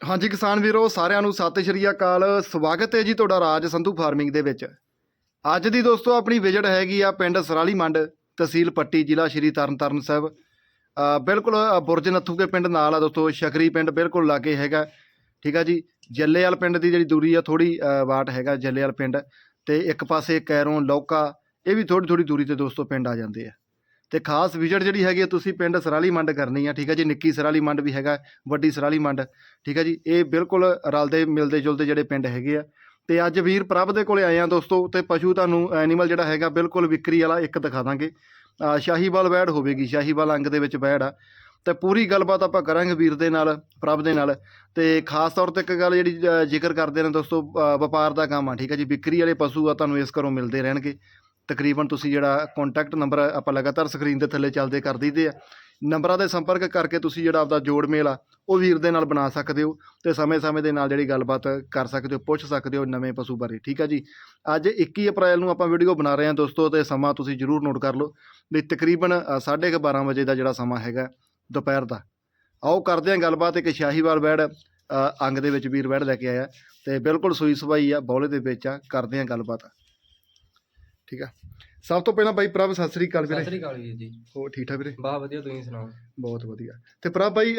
ਹਾਂਜੀ ਕਿਸਾਨ ਵੀਰੋ, ਸਾਰਿਆਂ ਨੂੰ ਸਤਿ ਸ਼੍ਰੀ ਅਕਾਲ। ਸਵਾਗਤ ਹੈ ਜੀ ਤੁਹਾਡਾ ਰਾਜ ਸੰਧੂ ਫਾਰਮਿੰਗ ਦੇ ਵਿੱਚ। ਅੱਜ ਦੀ ਦੋਸਤੋ ਆਪਣੀ ਵਿਜ਼ਿਟ ਹੈਗੀ ਆ ਪਿੰਡ ਸਰਾਲੀ ਮੰਡ, ਤਹਿਸੀਲ ਪੱਟੀ, ਜ਼ਿਲ੍ਹਾ ਸ਼੍ਰੀ ਤਰਨਤਾਰਨ ਸਾਹਿਬ। ਬਿਲਕੁਲ ਬੁਰਜ ਨੱਥੂ ਕੇ ਪਿੰਡ ਨਾਲ ਆ ਦੋਸਤੋ, ਸ਼ਕਰੀ ਪਿੰਡ ਬਿਲਕੁਲ ਲਾਗੇ ਹੈਗਾ। ਠੀਕ ਆ ਜੀ, ਜੱਲੇਵਾਲ ਪਿੰਡ ਦੀ ਜਿਹੜੀ ਦੂਰੀ ਆ ਥੋੜੀ ਵਾਟ ਹੈਗਾ ਜੱਲੇਵਾਲ ਪਿੰਡ। ਤੇ ਇੱਕ ਪਾਸੇ ਕੈਰੋਂ, ਲੌਕਾ, ਇਹ ਵੀ ਥੋੜੀ ਥੋੜੀ ਦੂਰੀ ਤੇ ਦੋਸਤੋ ਪਿੰਡ ਆ ਜਾਂਦੇ ਆ। ਤੇ ਖਾਸ ਵਿਜ਼ਿਟ ਜਿਹੜੀ ਹੈਗੀ ਆ, ਤੁਸੀਂ ਪਿੰਡ ਸਰਾਲੀ ਮੰਡ ਕਰਨੀ ਆ, ਠੀਕ ਆ ਜੀ, ਨਿੱਕੀ ਸਰਾਲੀ ਮੰਡ ਵੀ ਹੈਗਾ, ਵੱਡੀ ਸਰਾਲੀ ਮੰਡ, ਠੀਕ ਹੈ ਜੀ, ਇਹ ਬਿਲਕੁਲ ਰਲਦੇ, ਮਿਲਦੇ ਜੁਲਦੇ ਜਿਹੜੇ ਪਿੰਡ ਹੈਗੇ ਆ। ਤੇ ਅੱਜ ਵੀਰ ਪ੍ਰਭ ਦੇ ਕੋਲੇ ਆਏ ਆ ਦੋਸਤੋ, ਤੇ ਪਸ਼ੂ ਤੁਹਾਨੂੰ ਐਨੀਮਲ ਜਿਹੜਾ ਹੈਗਾ, ਬਿਲਕੁਲ ਵਿਕਰੀ ਵਾਲਾ ਇੱਕ ਦਿਖਾ ਦਾਂਗੇ। ਸ਼ਾਹੀਵਾਲ ਵੈੜ ਹੋਵੇਗੀ ਸ਼ਾਹੀਵਾਲ ਅੰਗ ਦੇ ਵਿੱਚ ਵੈੜ ਆ। ਤੇ ਪੂਰੀ ਗੱਲਬਾਤ ਆਪਾਂ ਕਰਾਂਗੇ ਵੀਰ ਦੇ ਨਾਲ, ਪ੍ਰਭ ਦੇ ਨਾਲ। ਤੇ ਖਾਸ ਤੌਰ ਤੇ ਇੱਕ ਗੱਲ ਜਿਹੜੀ ਜ਼ਿਕਰ ਕਰਦੇ ਨੇ ਦੋਸਤੋ ਵਪਾਰ ਦਾ ਕੰਮ ਆ, ਠੀਕ ਹੈ ਜੀ, ਵਿਕਰੀ ਵਾਲੇ ਪਸ਼ੂ ਆ, ਤੁਹਾਨੂੰ ਇਸ ਘਰੋਂ ਮਿਲਦੇ ਰਹਿਣਗੇ। ਤਕਰੀਬਨ ਤੁਸੀਂ ਜਿਹੜਾ ਕੰਟੈਕਟ ਨੰਬਰ ਆਪਾਂ ਲਗਾਤਾਰ ਸਕਰੀਨ ਦੇ ਥੱਲੇ ਚੱਲਦੇ ਕਰ ਦਈਦੇ ਆ। ਨੰਬਰਾਂ ਦੇ ਸੰਪਰਕ ਕਰਕੇ ਤੁਸੀਂ ਜਿਹੜਾ ਆਪਦਾ ਜੋੜ ਮੇਲ ਆ ਉਹ ਵੀਰ ਦੇ ਨਾਲ ਬਣਾ ਸਕਦੇ ਹੋ ਤੇ ਸਮੇਂ-ਸਮੇਂ ਦੇ ਨਾਲ ਜਿਹੜੀ ਗੱਲਬਾਤ ਕਰ ਸਕਦੇ ਹੋ ਪੁੱਛ ਸਕਦੇ ਹੋ ਨਵੇਂ ਪਸ਼ੂ ਬਾਰੇ ਠੀਕ ਆ ਜੀ? ਅੱਜ 21 ਅਪ੍ਰੈਲ ਨੂੰ ਆਪਾਂ ਵੀਡੀਓ ਬਣਾ ਰਹੇ ਹਾਂ ਦੋਸਤੋ ਤੇ ਸਮਾਂ ਤੁਸੀਂ ਜਰੂਰ ਨੋਟ ਕਰ ਲਓ ਵੀ ਤਕਰੀਬਨ ਅ, ਸਾਢੇ ਕੁ 12 ਵਜੇ ਦਾ ਜਿਹੜਾ ਸਮਾਂ ਹੈਗਾ ਦੁਪਹਿਰ ਦਾ। ਆਓ ਕਰਦੇ ਹਾਂ ਗੱਲਬਾਤ ਇੱਕ ਸ਼ਾਹੀਵਾਲ ਬੈੜ ਅੰਗ ਦੇ ਵਿੱਚ ਵੀਰ ਬੈੜ ਲੈ ਕੇ ਆਇਆ ਤੇ ਬਿਲਕੁਲ ਸੂਈ ਸਵਾਈ ਆ ਬੌਲੇ ਦੇ ਵਿੱਚ ਆ ਕਰਦੇ ਹਾਂ ਗੱਲਬਾਤ। ਠੀਕ ਆ। ਸਭ ਤੋਂ ਪਹਿਲਾਂ ਬਾਈ ਪ੍ਰਭ ਸਤਿ ਸ੍ਰੀ ਅਕਾਲ ਸਤਿ ਵੀਰੇ ਸ੍ਰੀ ਅਕਾਲ ਵੀਰ ਜੀ। ਹੋ ਠੀਕ ਠਾਕ ਵੀਰੇ? ਬਹੁਤ ਵਧੀਆ ਤੁਸੀਂ ਸੁਣਾਓ? ਬਹੁਤ ਵਧੀਆ। ਤੇ ਪ੍ਰਭ ਬਾਈ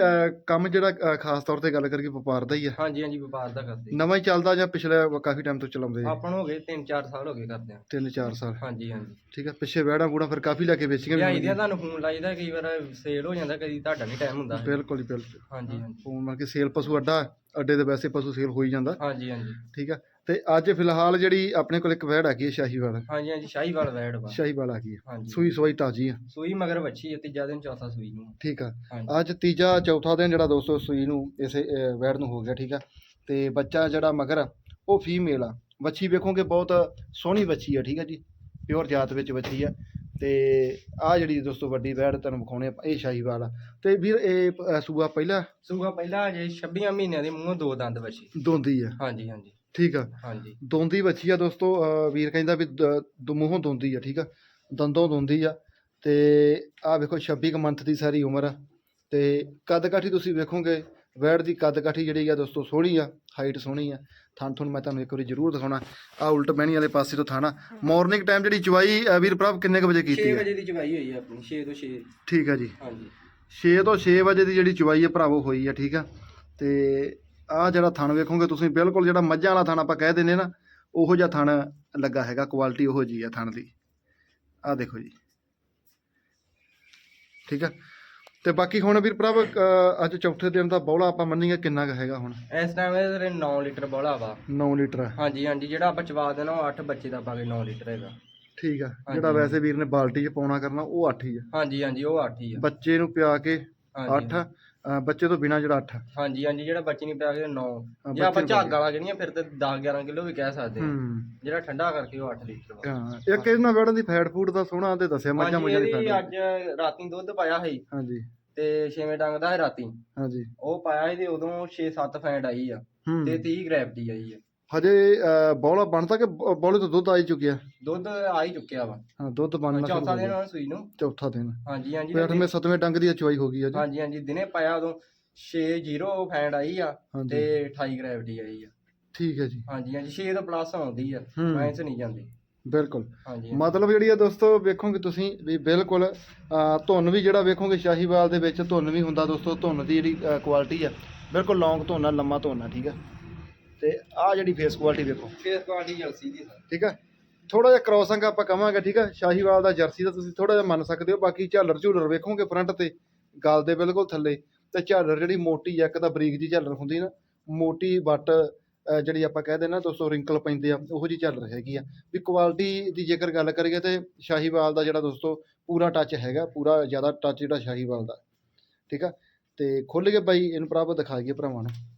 ਕੰਮ ਜਿਹੜਾ ਅ, ਖਾਸ ਤੌਰ ਤੇ ਗੱਲ ਕਰੀਏ ਵਪਾਰ ਦਾ ਹੀ ਆ। ਹਾਂਜੀ ਹਾਂਜੀ ਵਪਾਰ ਦਾ ਕਰਦੇ। ਨਵਾਂ ਹੀ ਚੱਲਦਾ ਜਾਂ ਪਿਛਲੇ ਕਾਫੀ ਟਾਈਮ ਤੋਂ ਚਲਾਉਂਦੇ ਆ ਆਪਾਂ ਨੂੰ ਹੋ ਗਏ 3-4 ਸਾਲ ਹੋ ਗਏ ਕਰਦੇ ਆ। 3-4 ਸਾਲ। ਹਾਂਜੀ ਹਾਂਜੀ। ਠੀਕ ਆ ਪਿੱਛੇ ਵਹਿੜਾਂ ਬੂੜਾਂ ਫਿਰ ਕਾਫੀ ਲੈ ਕੇ ਵੇਚੀਆਂ ਲਿਆਈ ਦੀਆਂ ਤੁਹਾਨੂੰ ਫੋਨ ਲਾਈਦਾ ਕਈ ਵਾਰ ਸੇਲ ਹੋ ਜਾਂਦਾ ਕਦੀ ਤੁਹਾਡਾ ਨਹੀਂ ਟਾਈਮ ਹੁੰਦਾ। ਬਿਲਕੁਲ ਜੀ ਬਿਲਕੁਲ। ਹਾਂਜੀ ਹਾਂਜੀ। ਫੋਨ ਮਾਰ ਕੇ ਸੇਲ ਪਸ਼ੂ ਅੱਡਾ ਅੱਡੇ ਦੇ ਵੈਸੇ ਪਸ਼ੂ ਸੇਲ ਹੋ ਹੀ ਜਾਂਦਾ। ਹਾਂਜੀ ਹਾਂਜੀ। ਠੀਕ ਆ ਤੇ ਅੱਜ ਫਿਲਹਾਲ ਜਿਹੜੀ ਆਪਣੇ ਕੋਲ ਇੱਕ ਵਹਿੜ ਹੈਗੀ ਹੈ ਸ਼ਾਹੀਵਾਲ। ਹਾਂਜੀ ਹਾਂਜੀ ਸ਼ਾਹੀਵਾਲ ਵੈੜ ਵਾ। ਸ਼ਾਹੀਵਾਲ ਆ ਗਈ ਹੈ। ਹਾਂਜੀ। ਸੂਈ ਸਵਾਈ ਤਾਜੀ ਆ। ਸੂਈ ਮਗਰ ਵੱਛੀ ਹੈ ਤੀਜਾ ਦਿਨ ਚੌਥਾ ਸੂਈ ਨੂੰ। ਠੀਕ ਆ। ਅੱਜ ਤੀਜਾ ਚੌਥਾ ਦਿਨ ਜਿਹੜਾ ਦੋਸਤੋ ਸੂਈ ਨੂੰ ਇਸੇ ਵਹਿੜ ਨੂੰ ਹੋ ਗਿਆ ਠੀਕ ਆ। ਤੇ ਬੱਚਾ ਜਿਹੜਾ ਮਗਰ ਉਹ ਫੀਮੇਲ ਆ। ਵੱਛੀ ਵੇਖੋਗੇ ਬਹੁਤ ਸੋਹਣੀ ਵੱਛੀ ਆ ਠੀਕ ਆ ਜੀ। ਪਿਓਰ ਜਾਤ ਵਿੱਚ ਵੱਛੀ ਆ। ਤੇ ਆ ਜਿਹੜੀ ਦੋਸਤੋ ਵੱਡੀ ਵਹਿੜ ਤੁਹਾਨੂੰ ਵਿਖਾਉਣੇ ਇਹ ਸ਼ਾਹੀਵਾਲ ਆ। ਤੇ ਵੀਰ ਇਹ ਸੂਆ ਪਹਿਲਾ? ਸੂਆ ਪਹਿਲਾਂ ਜੇ 26 ਮਹੀਨਿਆਂ ਦੇ ਮੂੰਹੋਂ ਦੋ ਦੰਦ ਵੱਛੀ। ਦੋਂਦੀ ਆ। ਹਾਂਜੀ ਹਾਂਜੀ। ਠੀਕ ਆ। ਹਾਂਜੀ। ਦੋਂਦੀ ਵੱਛੀ ਆ ਦੋਸਤੋ ਅਹ ਵੀਰ ਕਹਿੰਦਾ ਵੀ ਦ- ਦ- ਮੂੰਹੋਂ ਦੋਂਦੀ ਆ ਠੀਕ ਆ। ਦੰਦੋਂ ਦੋਂਦੀ ਆ। ਤੇ ਆ ਵੇਖੋ 26 ਕੁ ਮੰਥ ਦੀ ਸਾਰੀ ਉਮਰ ਆ। ਤੇ ਕੱਦ ਕਾਠੀ ਤੁਸੀਂ ਵੇਖੋਗੇ ਵੈੜ ਦੀ ਕੱਦ ਕਾਠੀ ਜਿਹੜੀ ਆ ਦੋਸਤੋ ਸੋਹਣੀ ਆ ਹਾਈਟ ਸੋਹਣੀ ਆ। ਥਣ ਥਣ ਮੈਂ ਤੁਹਾਨੂੰ ਇੱਕ ਵਾਰੀ ਜ਼ਰੂਰ ਦਿਖਾਉਣਾ। ਆ ਉਲਟ ਬਹਿਣੀ ਵਾਲੇ ਪਾਸੇ ਤੋਂ ਥਾਣਾ ਮਾਰਨਿੰਗ ਟਾਈਮ ਜਿਹੜੀ ਚਵਾਈ ਅਹ ਵੀਰ ਪ੍ਰਭ ਕਿੰਨੇ ਕੁ ਵਜੇ 6 ਕੀਤੀ ਆ? ਵਜੇ ਦੀ ਚੁਕਾਈ ਹੋਈ ਹੈ ਆਪਣੀ 6 ਤੋਂ 6 ਠੀਕ ਆ ਜੀ। ਹਾਂਜੀ। 6 ਤੋਂ 6 ਵਜੇ ਦੀ ਜਿਹੜੀ ਚਵਾਈ ਹੈ ਭਰਾਵੋ ਹੋਈ ਆ ਠੀਕ ਆ। ਤੇ ਆ ਜਿਹੜਾ ਥਣ ਵੇਖੋਗੇ ਤੁਸੀਂ ਬਿਲਕੁਲ ਜਿਹੜਾ ਮੱਝਾਂ ਵਾਲਾ ਥਣ ਆਪਾਂ ਕਹਿ ਦਿੰਨੇ ਨਾ ਉਹੋ ਜਿਹਾ ਥਣ ਲੱਗਾ ਹੈਗਾ ਕੁਆਲਿਟੀ ਉਹੋ ਜੀ ਆ ਥਣ ਦੀ। ਆ ਦੇਖੋ ਜੀ। ਠੀਕ ਆ? ਤੇ ਬਾਕੀ ਹੁਣ ਵੀਰ ਪ੍ਰਭ ਅੱਜ ਚੌਥੇ ਦਿਨ ਦਾ ਬੌਲਾ ਆਪਾਂ ਮੰਨੀਏ ਕਿੰਨਾ ਹੈਗਾ ਹੁਣ? ਇਸ ਟਾਈਮ ਇਹ 9 ਲੀਟਰ ਬੌਲਾ ਵਾ। 9 ਲੀਟਰ। ਹਾਂਜੀ ਹਾਂਜੀ ਜਿਹੜਾ ਆਪਾਂ ਚਵਾ ਦੇਣਾ ਉਹ 8 ਬੱਚੇ ਦਾ ਪਾਗੇ 9 ਲੀਟਰ ਹੈਗਾ। ਠੀਕ ਆ। ਜਿਹੜਾ ਵੈਸੇ ਵੀਰ ਨੇ ਬਾਲਟੀ 'ਚ ਪਾਉਣਾ ਕਰਨਾ ਉਹ 8 ਹੀ ਆ। ਹਾਂਜੀ ਹਾਂਜੀ ਉਹ 8 ਹੀ ਆ। ਬੱਚੇ ਨੂੰ ਪਿਆ ਕੇ 8 ਅ, ਬੱਚੇ ਤੋਂ ਬਿਨਾ ਜਿਹੜਾ 8 ਹਾਂਜੀ ਹਾਂਜੀ ਜਿਹੜਾ ਬੱਚੇ ਨਹੀਂ ਪਿਆ ਕੇ 9 ਜੇ ਬੱਚੇ ਆਪਾਂ ਵਾਲਾ ਜਿਹੜੀਆਂ ਫਿਰ ਤੇ 10 11 ਕਿਲੋ ਵੀ ਕਹਿ ਸਕਦੇ ਹਾਂ। ਜਿਹੜਾ ਠੰਡਾ ਕਰਕੇ ਉਹ 8 ਲੀਟਰ ਹਾਂ ਇੱਕ ਇਹਨਾਂ ਵੇੜਨ ਦੀ ਫੈਟ ਫੂਡ ਦਾ ਸੋਹਣਾ ਤੇ ਦੱਸਿਆ ਮੱਝਾਂ ਮੱਝਾਂ ਦੀ ਇਹਦੀ ਫੈਟ ਅੱਜ ਰਾਤੀ ਦੁੱਧ ਪਾਇਆ ਸੀ। ਹਾਂਜੀ। ਤੇ ਛੇਵੇਂ ਡੰਗ ਦਾ ਸੀ ਰਾਤੀ। ਹਾਂਜੀ। ਉਹ ਪਾਇਆ ਸੀ ਤੇ ਉਦੋਂ 6-7 ਫੈਟ ਆਈ ਆ। ਤੇ 30 ਗ੍ਰੈਵਿਟੀ ਆਈ ਆ। ਹਜੇ ਅਹ, ਬੌਲਾ ਬਣਦਾ ਕਿ ਬ- ਬੌਲੇ ਤੋਂ ਦੁੱਧ ਆ ਹੀ ਚੁੱਕਿਆ? ਦੁੱਧ ਆ ਹੀ ਚੁੱਕਿਆ ਵਾ। ਹਾਂ ਦੁੱਧ ਬਣਨਾ ਸ਼ੁਰੂ ਚੌਥਾ ਹੋ ਦਿਨ ਗਿਆ। ਸੂਈ ਨੂੰ। ਚੌਥਾ ਦਿਨ। ਹਾਂਜੀ ਹਾਂਜੀ ਫਿਰ ਅੱਠਵੇਂ ਸੱਤਵੇਂ ਡੰਗ ਦੀ ਚੁਆਈ ਹੋ ਗਈ ਅੱਜ ਹਾਂਜੀ ਹਾਂਜੀ ਦਿਨੇ ਪਾਇਆ ਉਦੋਂ 6-0 ਫੈਂਟ ਆਈ ਆ ਹਾਂਜੀ। ਤੇ 28 ਗ੍ਰੈਵਿਟੀ ਆਈ ਆ। ਠੀਕ ਹੈ ਜੀ। ਹਾਂਜੀ ਹਾਂਜੀ 6 ਤੋਂ ਪਲੱਸ ਆਉਂਦੀ ਆ। ਹੂੰ। ਸਾਇੰਸ ਨਹੀਂ ਜਾਂਦੀ। ਬਿਲਕੁਲ। ਹਾਂਜੀ ਮਤਲਬ ਜਿਹੜੀ ਆ ਦੋਸਤੋ ਵੇਖੋਗੇ ਤੁਸੀਂ ਵੀ ਬਿਲਕੁਲ ਅਹ, ਧੁੰਨ ਵੀ ਜਿਹੜਾ ਵੇਖੋਗੇ ਸ਼ਾਹੀਵਾਲ ਦੇ ਵਿੱਚ ਧੁੰਨ ਵੀ ਹੁੰਦਾ ਦੋਸਤੋ ਧੁੰਨ ਦੀ ਜਿਹੜੀ ਕੁਆਲਿਟੀ ਆ ਬਿਲਕੁਲ ਲੌਂਗ ਧੁੰਨ ਆ ਲੰਮਾ ਧੁੰਨ ਆ ਠੀਕ ਆ। ਤੇ ਆ ਜਿਹੜੀ ਫੇਸ ਕੁਆਲਿਟੀ ਵੇਖੋ ਫੇਸ ਕੁਆਲਿਟੀ ਜਲਸੀ ਦੀ ਸਰ। ਠੀਕ ਆ? ਥੋੜਾ ਜਿਹਾ ਕ੍ਰੋਸਿੰਗ ਆਪਾਂ ਕਵਾਂਗੇ ਠੀਕ ਆ? ਸ਼ਾਹੀਵਾਲ ਦਾ ਜਰਸੀ ਦਾ ਤੁਸੀਂ ਥੋੜਾ ਜਿਹਾ ਮੰਨ ਸਕਦੇ ਹੋ ਬਾਕੀ ਝਾਲਰ ਝੂਲਰ ਵੇਖੋਗੇ ਫਰੰਟ ਤੇ ਗਲ ਦੇ ਬਿਲਕੁਲ ਥੱਲੇ। ਤੇ ਝਾਲਰ ਜਿਹੜੀ ਮੋਟੀ ਆ ਇੱਕ ਤਾਂ ਬਰੀਕ ਜੀ ਝਾਲਰ ਹੁੰਦੀ ਨਾ ਮੋਟੀ ਵੱਟ ਅਹ ਜਿਹੜੀ ਆਪਾਂ ਕਹਿੰਦੇ ਨਾ ਦੋਸਤੋ ਰਿੰਕਲ ਪੈਂਦੇ ਆ ਉਹੋ ਜੀ ਝਾਲਰ ਹੈਗੀ ਆ। ਵੀ ਕੁਆਲਿਟੀ ਦੀ ਜੇਕਰ ਗੱਲ ਕਰੀਏ ਤੇ ਸ਼ਾਹੀਵਾਲ ਦਾ ਜਿਹੜਾ ਦੋਸਤੋ ਪੂਰਾ ਟੱਚ ਹੈਗਾ ਪੂਰਾ ਜ਼ਿਆਦਾ ਟੱਚ ਜਿਹੜਾ ਸ਼ਾਹੀਵਾਲ ਦਾ। ਠੀਕ ਆ? ਤੇ ਖੁੱਲ ਕੇ ਬਾਈ ਇਹਨੂੰ ਭਰਾਵੋ ਦਿਖਾ ਦਈਏ ਭਰਾਵਾਂ ਨੂੰ।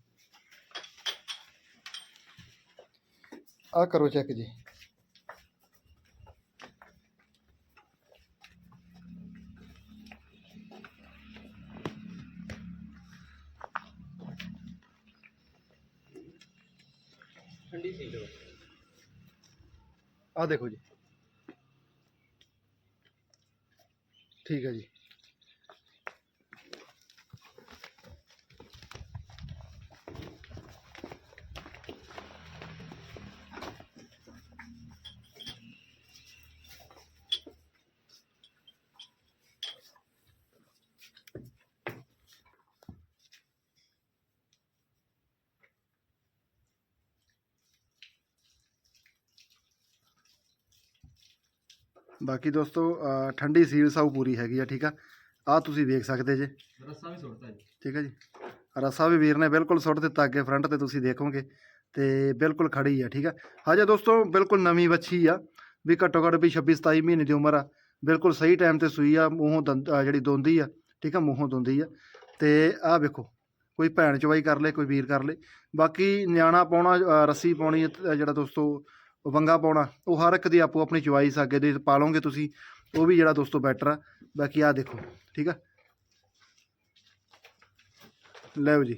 ਆ ਕਰੋ ਚੈੱਕ ਜੀ। ਠੰਡੀ ਸੀ ਲੋ ਆ ਦੇਖੋ ਜੀ। ਠੀਕ ਹੈ ਜੀ। ਬਾਕੀ ਦੋਸਤੋ ਠੰਡੀ ਸੀਲ ਸਾਊ ਪੂਰੀ ਹੈਗੀ ਆ ਠੀਕ ਆ? ਆ ਤੁਸੀਂ ਵੇਖ ਸਕਦੇ ਜੇ। ਰੱਸਾ ਵੀ ਸੁੱਟਦਾ ਜੀ। ਠੀਕ ਹੈ ਜੀ? ਰਸਾ ਵੀ ਵੀਰ ਨੇ ਬਿਲਕੁਲ ਸੁੱਟ ਦਿੱਤਾ ਅੱਗੇ ਫਰੰਟ ਤੇ ਤੁਸੀਂ ਦੇਖੋਗੇ। ਤੇ ਬਿਲਕੁਲ ਖੜੀ ਆ ਠੀਕ ਆ? ਹਜੇ ਦੋਸਤੋ ਬਿਲਕੁਲ ਨਵੀਂ ਵੱਛੀ ਆ। ਵੀ ਘੱਟੋ ਘੱਟ ਵੀ 26 27 ਮਹੀਨੇ ਦੀ ਉਮਰ ਆ। ਬਿਲਕੁਲ ਸਹੀ ਟਾਈਮ ਤੇ ਸੂਈ ਆ ਮੂੰਹੋਂ ਜਿਹੜੀ ਦੋਂਦੀ ਆ ਠੀਕ ਆ ਮੂੰਹੋਂ ਦੋਂਦੀ ਆ। ਤੇ ਆਹ ਵੇਖੋ ਕੋਈ ਭੈਣ ਚਵਾਈ ਕਰ ਲੇ ਕੋਈ ਵੀਰ ਕਰ ਲੇ। ਬਾਕੀ ਨਿਆਣਾ ਪਾਉਣਾ ਰੱਸੀ ਪਾਉਣੀ ਜਿਹੜਾ ਦੋਸਤੋ ਵੰਗਾ ਪਾਉਣਾ, ਉਹ ਹਰ ਇੱਕ ਦੀ ਆਪੋ ਆਪਣੀ ਚੁਆਇਸ ਅੱਗੇ ਦੇ ਪਾ ਲਓਗੇ ਤੁਸੀਂ, ਉਹ ਵੀ ਜਿਹੜਾ ਦੋਸਤੋ ਬੈਟਰ ਆ। ਬਾਕੀ ਆਹ ਦੇਖੋ, ਠੀਕ ਆ? ਲੈ ਜੀ।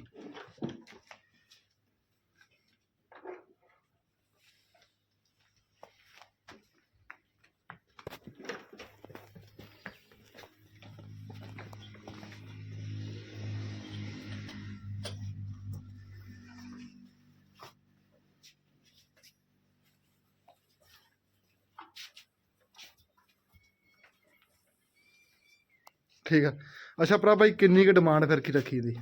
ਠੀਕ ਆ। ਅੱਛਾ ਭਰਾ ਭਾਈ ਕਿੰਨੀ ਕੁ ਡਿਮਾਂਡ ਫਿਰ ਕੀ ਰੱਖੀ ਦੀ?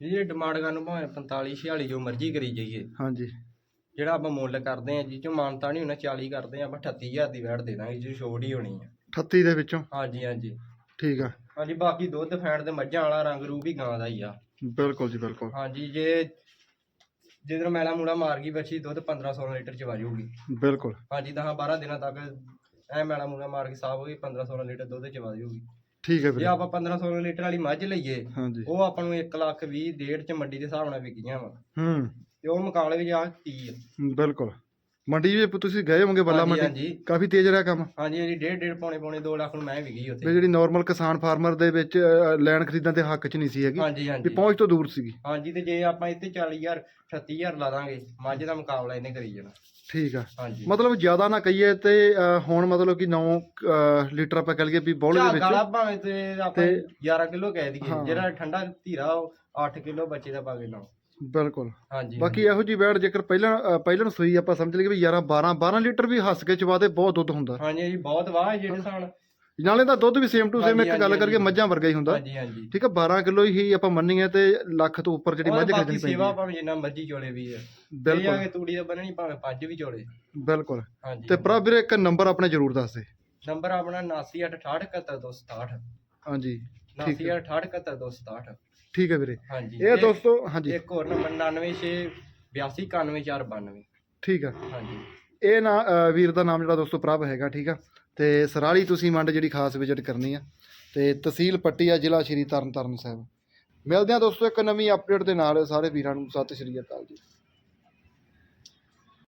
ਇਹ ਡਿਮਾਂਡ ਕਰਨ ਨੂੰ ਭਾਵੇਂ 45 46 ਜੋ ਮਰਜ਼ੀ ਕਰੀ ਜਾਈਏ। ਹਾਂਜੀ। ਜਿਹੜਾ ਆਪਾਂ ਮੁੱਲ ਕਰਦੇ ਆ ਜੀ ਚੋਂ ਮਾਨਤਾ ਨਹੀਂ ਹੋਣਾ 40 ਕਰਦੇ ਆ ਆਪਾਂ 38000 ਦੀ ਵੈਟ ਦੇ ਦਾਂਗੇ ਜੀ ਛੋੜ ਹੀ ਹੋਣੀ ਆ। 38 ਦੇ ਵਿੱਚੋਂ? ਹਾਂਜੀ ਹਾਂਜੀ। ਠੀਕ ਆ। ਹਾਂਜੀ ਬਾਕੀ ਦੁੱਧ ਫੈਂਟ ਤੇ ਮੱਝਾਂ ਵਾਲਾ ਰੰਗ ਰੂਪ ਵੀ ਗਾਂ ਦਾ ਹੀ ਆ। ਬਿਲਕੁਲ ਜੀ ਬਿਲਕੁਲ। ਹਾਂਜੀ ਜੇ ਜਦੋਂ ਮੈਲਾ ਮੂਲਾ ਮਾਰ ਗਈ ਬੱਚੀ ਦੁੱਧ 15 16 ਲੀਟਰ ਚ ਵਾਜੂਗੀ ਬਿਲਕੁਲ। ਹਾਂਜੀ 10 12 ਦਿਨਾਂ ਤੱਕ ਐ ਮੈਲਾ ਮੂਲਾ ਮਾਰ ਕੇ ਸਾਫ਼ ਹੋ ਗਈ 15 16 ਲੀਟਰ ਦੁੱਧ ਚ ਵਾਜੂਗੀ ਠੀਕ ਹੈ ਜੇ ਵੀਰੇ। ਆਪਾਂ 15 16 ਲੀਟਰ ਵਾਲੀ ਮੱਝ ਲਈਏ ਹਾਂਜੀ। ਉਹ ਆਪਾਂ ਨੂੰ 1 ਲੱਖ 20 ਡੇਢ ਚ ਮੰਡੀ ਦੇ ਹਿਸਾਬ ਨਾਲ ਵਿਕੀਆਂ ਵਾ। ਹੂੰ। ਤੇ ਉਹ ਮੁਕਾਬਲੇ ਵਿੱਚ ਆ 30 ਆ। ਬਿਲਕੁਲ। ਮੰਡੀ ਵਿੱਚ ਤੁਸੀਂ ਗਏ ਹੋਵੋਗੇ ਬੱਲਾ ਹਾਂਜੀ, ਮੰਡੀ? ਹਾਂਜੀ। ਕਾਫੀ ਤੇਜ਼ ਰਿਹਾ ਕੰਮ। ਹਾਂਜੀ ਹਾਂਜੀ ਡੇਢ ਡੇਢ ਪੌਣੇ ਪੌਣੇ 2 ਲੱਖ ਨੂੰ ਮੈਂ ਵਿਕੀ ਵੀ ਉੱਥੇ ਜਿਹੜੀ ਨਾਰਮਲ ਕਿਸਾਨ ਫਾਰਮਰ ਦੇ ਵਿੱਚ ਲੈਣ ਖਰੀਦਣ ਦੇ ਹੱਕ 'ਚ ਨਹੀਂ ਸੀ ਹੈਗੀ। ਹਾਂਜੀ ਵੀ ਹਾਂਜੀ ਪਹੁੰਚ ਤੋਂ ਦੂਰ ਸੀਗੀ। ਹਾਂਜੀ ਤੇ ਜੇ ਆਪਾਂ ਇੱਥੇ 40000 38000 ਲਾ ਦਾਂਗੇ ਮੱਝ ਦਾ ਮੁਕਾਬਲਾ ਇਹਨੇ ਕਰੀ ਜਾਣਾ। ਠੀਕ ਆ। ਹਾਂਜੀ। ਮਤਲਬ ਜ਼ਿਆਦਾ ਨਾ ਕਹੀਏ ਤੇ ਹੁਣ ਮਤਲਬ ਕਿ 9 ਲੀਟਰ ਆਪਾਂ ਕਹਿ ਲਈਏ ਵੀ ਬੋਲੇ ਦੇ ਝਾਗ ਵਾਲਾ ਵਿੱਚ ਭਾਵੇਂ ਤੇ ਆਪਾਂ ਤੇ- 11 ਕਿਲੋ ਕਹਿ ਦਈਏ ਹਾਂ। ਜਿਹੜਾ ਠੰਡਾ ਧੀਰਾ ਉਹ 8 ਕਿਲੋ ਬੱਚੇ ਦਾ ਪਾ ਕੇ ਲਾਓ ਬਿਲਕੁਲ। ਹਾਂਜੀ ਬਾਕੀ ਇਹੋ ਜੀ ਬੈੜ ਜੇਕਰ ਪਹਿਲਾਂ ਅਹ, ਪਹਿਲਾਂ ਸੂਈ ਆਪਾਂ ਸਮਝ ਲਈਏ ਵੀ 11 12 12 ਲੀਟਰ ਵੀ ਹੱਸ ਕੇ ਚਵਾ ਦੇ ਬਹੁਤ ਦੁੱਧ ਹੁੰਦਾ। ਹਾਂਜੀ ਹਾਂਜੀ ਬਹੁਤ ਵਾਹ ਹੈ ਜਿਹੜੇ ਹਿਸਾਬ ਨਾਲੇ ਦਾ ਦੁੱਧ ਵੀ ਸੇਮ ਟੂ ਸੇਮ ਹਾਂਜੀ, ਇੱਕ ਗੱਲ ਹਾਂਜੀ। ਮੱਝਾਂ ਵਰਗਾ ਹੀ ਹੁੰਦਾ। ਹਾਂਜੀ ਹਾਂਜੀ। ਠੀਕ ਆ 12 ਕਿਲੋ ਹੀ ਆਪਾਂ ਮੰਨੀਏ ਤੇ ਲੱਖ ਤੋਂ ਉੱਪਰ ਜਿਹੜੀ ਔਰ ਮੱਝ ਖਰੀਦਣੀ ਪੈਂਦੀ ਸੇਵਾ ਹੈ। ਭਾਵੇਂ ਜਿੰਨਾ ਮਰਜ਼ੀ ਚੋਲੇ ਵੀ ਆ। ਬਿਲਕੁਲ। ਬਿਲਕੁਲ ਆ ਕੇ ਤੂੜੀ ਦਾ ਬੰਨਣੀ ਭਾਵੇਂ ਪੰਜ ਵੀ ਚੋਲੇ। ਬਿਲਕੁਲ। ਹਾਂਜੀ। ਤੇ ਭਰਾ ਵੀਰੇ ਇੱਕ ਨੰਬਰ ਆਪਣੇ ਜ਼ਰੂਰ ਦੱਸ ਦੇ। ਨੰਬਰ ਆਪਣਾ 7968671267 ਹਾਂਜੀ। ਠੀਕ ਹੈ। 7968671267 ਠੀਕ ਹੈ ਵੀਰੇ। ਹਾਂਜੀ ਇਹ ਦੋਸਤੋ ਹਾਂਜੀ। ਇੱਕ ਹੋਰ ਨੰਬਰ 9682891492 ਠੀਕ ਆ। ਹਾਂਜੀ। ਇਹ ਨਾ ਵੀਰ ਦਾ ਨਾਮ ਜਿਹੜਾ ਦੋਸਤੋ ਪ੍ਰਭ ਹੈਗਾ ਠੀਕ ਆ। ਤੇ ਸਰਾਲੀ ਤੁਸੀਂ ਮੰਡ ਜਿਹੜੀ ਖਾਸ ਵਿਜ਼ਿਟ ਕਰਨੀ ਆ। ਤੇ ਤਹਿਸੀਲ ਪੱਟੀ ਆ ਜ਼ਿਲ੍ਹਾ ਸ਼੍ਰੀ ਤਰਨਤਾਰਨ ਸਾਹਿਬ। ਮਿਲਦੇ ਆ ਦੋਸਤੋ ਇੱਕ ਨਵੀਂ ਅਪਡੇਟ ਦੇ ਨਾਲ। ਸਾਰੇ ਵੀਰਾਂ ਨੂੰ ਸਤਿ ਸ਼੍ਰੀ ਅਕਾਲ ਜੀ।